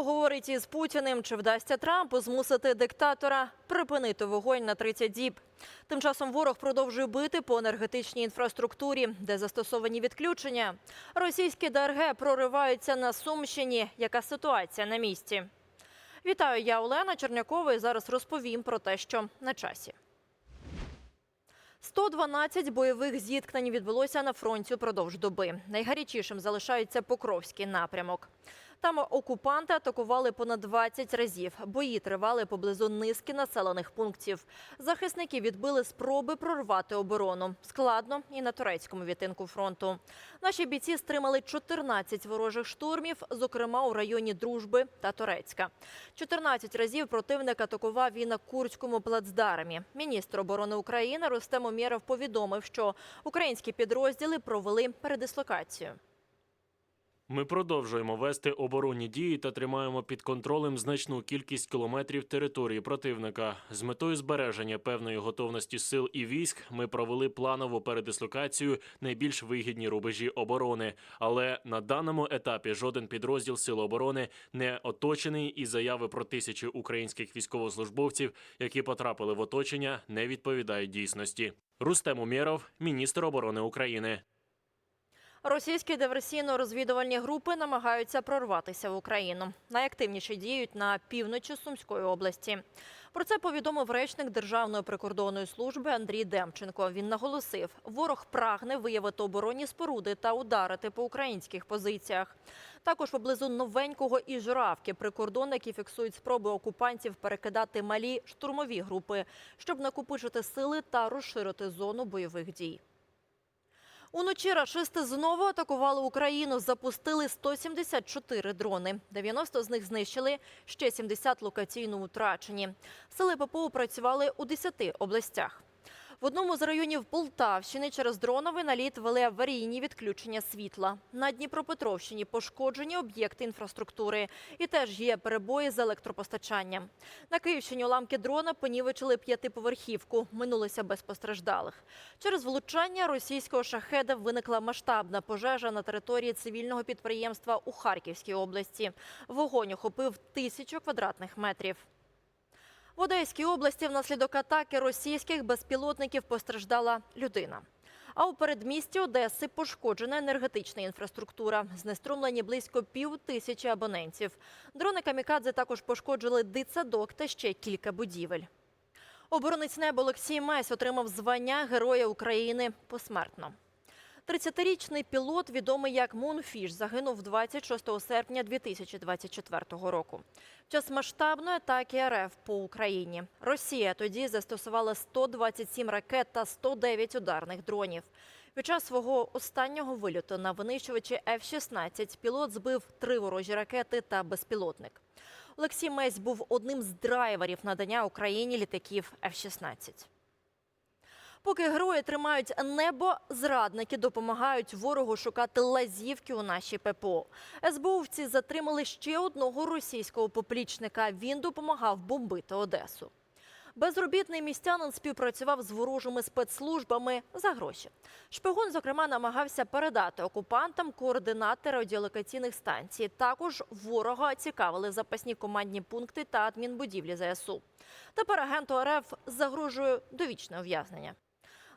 Поговорить із Путіним, чи вдасться Трампу змусити диктатора припинити вогонь на 30 діб. Тим часом ворог продовжує бити по енергетичній інфраструктурі, де застосовані відключення. Російські ДРГ прориваються на Сумщині. Яка ситуація на місці? Вітаю, я Олена Чернякова і зараз розповім про те, що на часі. 112 бойових зіткнень відбулося на фронті упродовж доби. Найгарячішим залишається Покровський напрямок. Там окупанти атакували понад 20 разів. Бої тривали поблизу низки населених пунктів. Захисники відбили спроби прорвати оборону. Складно і на турецькому відтинку фронту. Наші бійці стримали 14 ворожих штурмів, зокрема у районі Дружби та Турецька. 14 разів противник атакував і на Курському плацдармі. Міністр оборони України Рустем Умєров повідомив, що українські підрозділи провели передислокацію. Ми продовжуємо вести оборонні дії та тримаємо під контролем значну кількість кілометрів території противника. З метою збереження певної готовності сил і військ ми провели планову передислокацію найбільш вигідні рубежі оборони. Але на даному етапі жоден підрозділ сил оборони не оточений, і заяви про тисячі українських військовослужбовців, які потрапили в оточення, не відповідають дійсності. Рустем Умєров, міністр оборони України. Російські диверсійно-розвідувальні групи намагаються прорватися в Україну. Найактивніше діють на півночі Сумської області. Про це повідомив речник Державної прикордонної служби Андрій Демченко. Він наголосив, ворог прагне виявити оборонні споруди та ударити по українських позиціях. Також поблизу новенького і журавки прикордонники фіксують спроби окупантів перекидати малі штурмові групи, щоб накопичити сили та розширити зону бойових дій. Уночі рашисти знову атакували Україну. Запустили 174 дрони. 90 з них знищили, ще 70 локаційно утрачені. Сили ППО працювали у 10 областях. В одному з районів Полтавщини через дроновий наліт вели аварійні відключення світла. На Дніпропетровщині пошкоджені об'єкти інфраструктури і теж є перебої з електропостачанням. На Київщині уламки дрона понівечили п'ятиповерхівку. Минулися без постраждалих. Через влучання російського шахеда виникла масштабна пожежа на території цивільного підприємства у Харківській області. Вогонь охопив тисячу квадратних метрів. В Одеській області внаслідок атаки російських безпілотників постраждала людина. А у передмісті Одеси пошкоджена енергетична інфраструктура. Знеструмлені близько пів тисячі абонентів. Дрони камікадзе також пошкоджили дитсадок та ще кілька будівель. Оборонець неба Олексій Месь отримав звання Героя України посмертно. 30-річний пілот, відомий як Мунфіш, загинув 26 серпня 2024 року. В час масштабної атаки РФ по Україні Росія тоді застосувала 127 ракет та 109 ударних дронів. Під час свого останнього вильоту на винищувачі F-16 пілот збив три ворожі ракети та безпілотник. Олексій Месь був одним з драйверів надання Україні літаків F-16. Поки герої тримають небо, зрадники допомагають ворогу шукати лазівки у нашій ППО. СБУвці затримали ще одного російського поплічника. Він допомагав бомбити Одесу. Безробітний містянин співпрацював з ворожими спецслужбами за гроші. Шпигун, зокрема, намагався передати окупантам координати радіолокаційних станцій. Також ворога цікавили запасні командні пункти та адмінбудівлі ЗСУ. Тепер агенту РФ загрожує довічне ув'язнення.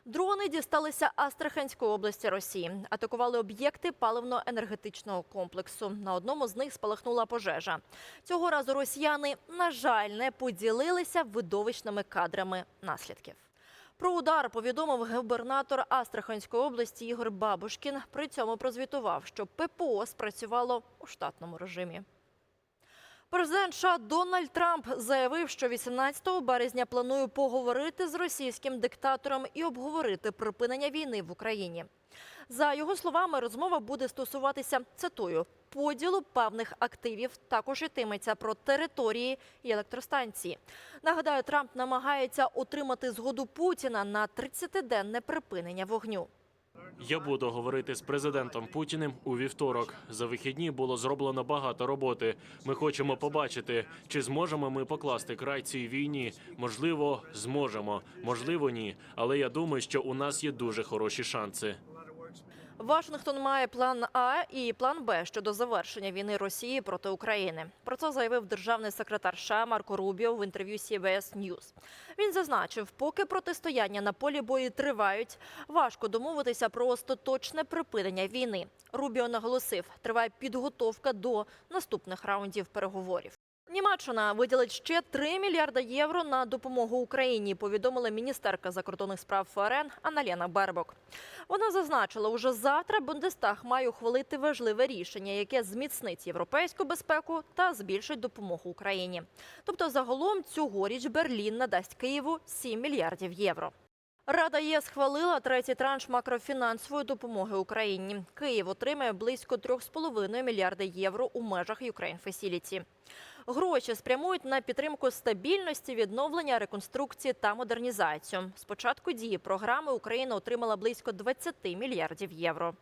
Дрони дісталися Астраханської області Росії. Атакували об'єкти паливно-енергетичного комплексу. На одному з них спалахнула пожежа. Цього разу росіяни, на жаль, не поділилися видовищними кадрами наслідків. Про удар повідомив губернатор Астраханської області Ігор Бабушкін. При цьому прозвітував, що ППО спрацювало у штатному режимі. Президент США Дональд Трамп заявив, що 18 березня планує поговорити з російським диктатором і обговорити припинення війни в Україні. За його словами, розмова буде стосуватися цитую поділу певних активів. Також йтиметься про території і електростанції. Нагадаю, Трамп намагається отримати згоду Путіна на 30-денне припинення вогню. Я буду говорити з президентом Путіним у вівторок. За вихідні було зроблено багато роботи. Ми хочемо побачити, чи зможемо ми покласти край цій війні. Можливо, зможемо, можливо, ні. Але я думаю, що у нас є дуже хороші шанси. Вашингтон має план А і план Б щодо завершення війни Росії проти України. Про це заявив державний секретар США Марко Рубіо в інтерв'ю CBS News. Він зазначив, поки протистояння на полі бою тривають, важко домовитися про остаточне припинення війни. Рубіо наголосив, триває підготовка до наступних раундів переговорів. Німеччина виділить ще 3 мільярда євро на допомогу Україні. Повідомила міністерка закордонних справ ФРН Аналена Бербок. Вона зазначила, уже завтра Бундестаг має ухвалити важливе рішення, яке зміцнить європейську безпеку та збільшить допомогу Україні. Тобто, загалом цьогоріч Берлін надасть Києву 7 мільярдів євро. Рада ЄС схвалила третій транш макрофінансової допомоги Україні. Київ отримає близько 3,5 мільярда євро у межах Ukraine Facility. Гроші спрямують на підтримку стабільності, відновлення, реконструкції та модернізацію. З початку дії програми Україна отримала близько 20 мільярдів євро.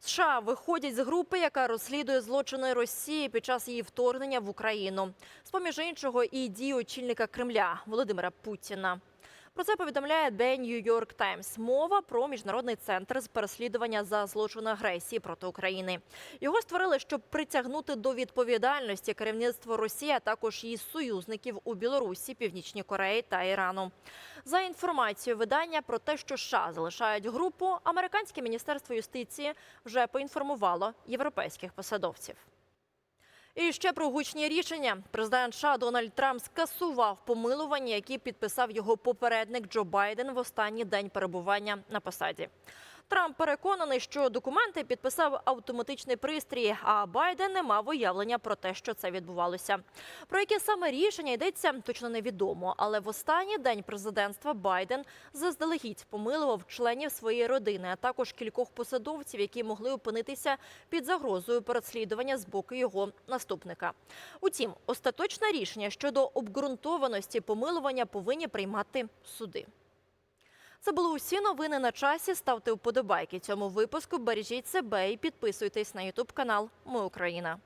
США виходять з групи, яка розслідує злочини Росії під час її вторгнення в Україну. З поміж іншого, і дії очільника Кремля Володимира Путіна. Про це повідомляє The New York Times. Мова про міжнародний центр з переслідування за злочин агресії проти України. Його створили, щоб притягнути до відповідальності керівництво Росії, а також її союзників у Білорусі, Північній Кореї та Ірану. За інформацією видання про те, що США залишають групу, американське міністерство юстиції вже поінформувало європейських посадовців. І ще про гучні рішення. Президент США Дональд Трамп скасував помилування, які підписав його попередник Джо Байден в останній день перебування на посаді. Трамп переконаний, що документи підписав автоматичний пристрій, а Байден не мав уявлення про те, що це відбувалося. Про яке саме рішення йдеться, точно невідомо. Але в останній день президентства Байден заздалегідь помилував членів своєї родини, а також кількох посадовців, які могли опинитися під загрозою переслідування з боку його наступника. Утім, остаточне рішення щодо обґрунтованості помилування повинні приймати суди. Це були усі новини на часі. Ставте вподобайки цьому випуску. Бережіть себе і підписуйтесь на Ютуб канал Ми Україна.